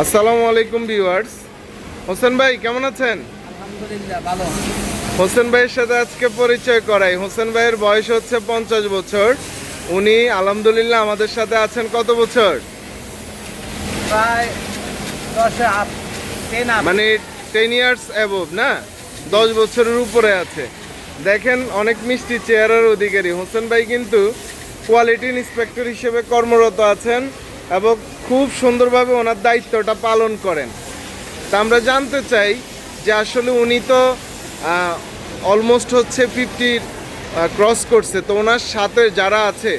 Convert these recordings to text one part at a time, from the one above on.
আসসালামু আলাইকুম ভিউয়ার্স। হোসেন ভাই কেমন আছেন? আলহামদুলিল্লাহ ভালো হোসেন ভাইয়ের সাথে আজকে পরিচয় করাই। হোসেন ভাইয়ের বয়স হচ্ছে পঞ্চাশ বছর। উনি আলহামদুলিল্লাহ আমাদের সাথে আছেন কত বছর? প্রায় মানে টেন ইয়ার্স অ্যাবভ না? দশ বছরের উপরে আছে। দেখেন অনেক মিষ্টি চেহারার অধিকারী। হোসেন ভাই কিন্তু কোয়ালিটি ইন্সপেক্টর হিসেবে কর্মরত আছেন। এবং খুব সুন্দরভাবে ওনার দায়িত্বটা পালন করেন। তা আমরা জানতে চাই যে আসলে উনি তো অলমোস্ট হচ্ছে ফিফটির ক্রস করছে। তো ওনার সাথে যারা আছে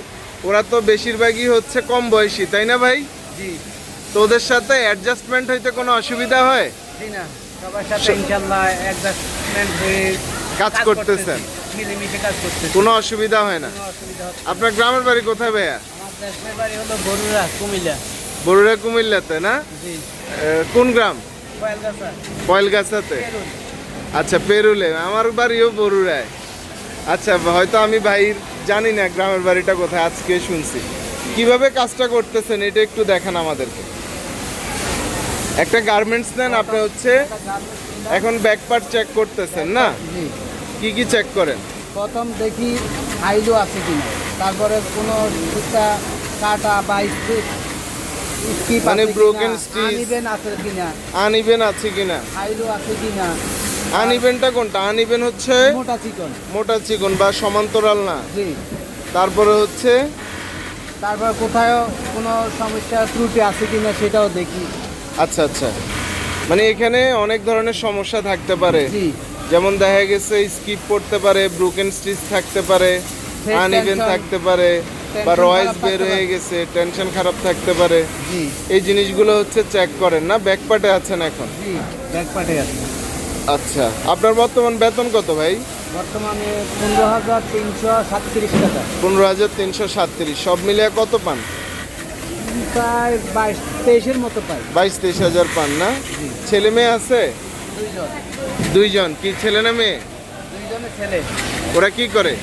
ওরা তো বেশিরভাগই হচ্ছে কম বয়সী তাই না ভাই? জি। তো ওদের সাথে অ্যাডজাস্টমেন্ট হইতে কোনো অসুবিধা হয়? জি না সবার সাথে ইনশাল্লাহ অ্যাডজাস্টমেন্ট হয়ে কাজ করতেছেন। কোনো অসুবিধা হয় না। আপনার গ্রামের বাড়ি কোথায় ভাইয়া? আমার বাড়ি হলো বরুড়া কুমিল্লা। বরুড়া কুমিল্লাতে না? জি। কোন গ্রাম? পয়েলগাছাতে। আচ্ছা পেরুলে। আমার বাড়িও বরুড়ায়। আচ্ছা হয়তো আমি ভাইর জানি না গ্রামের বাড়িটা কোথায় আজকে শুনছি। কীভাবে কাজটা করতেছেন এটা একটু দেখান আমাদেরকে। একটা গার্মেন্টস নেন আপনি হচ্ছে। এখন ব্যাক পার্ট চেক করতেছেন না? কি কি চেক করেন? প্রথম দেখি হাইলো আছে কিনা। তারপরে কোনো কাটা বা স্কিপ মানে broken stitch। আনইভেন আছে কিনা? আনইভেন আছে কিনা? হাইলো আছে কিনা? আনইভেনটা কোনটা? আনইভেন হচ্ছে মোটা চিকন। মোটা চিকন বা সমান্তরাল না। জি। তারপরে হচ্ছে তারপর কোথাও কোনো সমস্যা ত্রুটি আছে কিনা সেটাও দেখি। আচ্ছা আচ্ছা। মানে এখানে অনেক ধরনের সমস্যা থাকতে পারে। যেমন দেখা গেছে স্কিপ করতে পারে ব্রোকেন স্টিচ থাকতে পারে আনইভেন থাকতে পারে। বা রয়েস বের হয়ে গেছে টেনশন খারাপ থাকতে পারে। জি। এই জিনিসগুলো হচ্ছে চেক করেন না? ব্যাক পার্টে আছেন এখন? জি আচ্ছা আপনার বর্তমান বেতন কত ভাই? বর্তমানে পনেরো হাজার তিনশো সাতত্রিশ টাকা। পনেরো হাজার তিনশো সাতত্রিশ সব মিলিয়ে কত পান? প্রায় বাইশ তেইশের মতো পাই। বাইশ তেইশ হাজার পান না? ছেলে মেয়ে আছে? দুইজন। দুইজন কি ছেলে না মেয়ে? দুইজনের ছেলে। ওরা কি করে?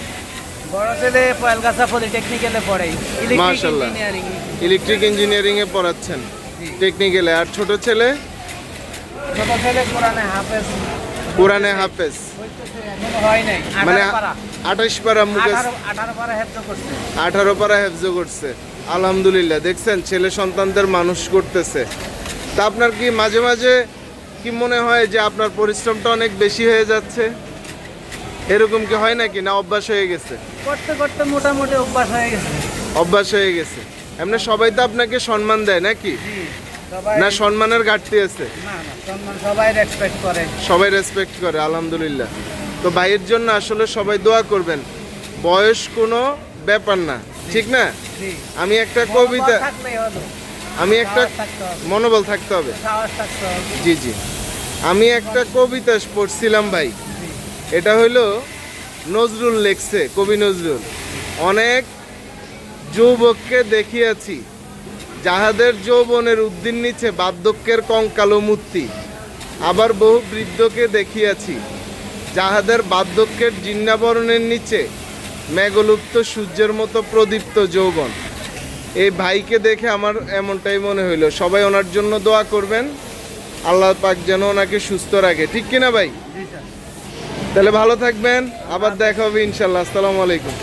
বড় ছেলে পয়েলগাছা পলিটেকনিক্যালে পড়ে। ইলেকট্রিক মাশাআল্লাহ। ইলেকট্রিক ইঞ্জিনিয়ারিং এ পড়াচ্ছেন টেকনিক্যালে। আর ছোট ছেলে? ছোট ছেলে কোরআনে হাফেজ। কোরআনে হাফেজ। মানে আঠাশ পারা মুখে আঠারো পারা হেফজ করছে। আলহামদুলিল্লাহ। দেখছেন ছেলে সন্তানদের মানুষ করতেছে। তা আপনার কি মাঝে মাঝে কি মনে হয় যে আপনার পরিশ্রমটা অনেক বেশি হয়ে যাচ্ছে? এরকম কি হয় নাকি? না অভ্যাস হয়ে গেছে? করতে করতে মোটামুটি অভ্যাস হয়ে গেছে। অভ্যাস হয়ে গেছে। এমনি সবাই তো আপনাকে সম্মান দেয় নাকি? না সম্মানের ঘাটতি আছে? সবাই রেসপেক্ট করে। সবাই রেসপেক্ট করে আলহামদুলিল্লাহ। তো ভাইয়ের জন্য আসলে সবাই দোয়া করবেন। বয়স কোনো ব্যাপার না ঠিক না? আমি একটা কবিতা আমি একটা মনোবল থাকতে হবে। জি জি। আমি একটা কবিতা পড়ছিলাম ভাই। এটা হইল নজরুল লেখছে, কবি নজরুল। অনেক যৌবককে দেখিয়াছি, যাহাদের যৌবনের উদ্দিন নিচে বার্ধক্যের কঙ্কালো মূর্তি। আবার বহু বৃদ্ধকে দেখিয়াছি, যাহাদের বার্ধক্যের জিন্নাবরণের নিচে মেঘলুপ্ত সূর্যের মতো প্রদীপ্ত যৌবন। এই ভাইকে দেখে আমার এমনটাই মনে হইল, সবাই ওনার জন্য দোয়া করবেন, আল্লাহ পাক যেন ওনাকে সুস্থ রাখে। ঠিক কিনা ভাই? তাহলে ভালো থাকবেন আবার দেখা হবে ইনশাল্লাহ। আসসালামু আলাইকুম।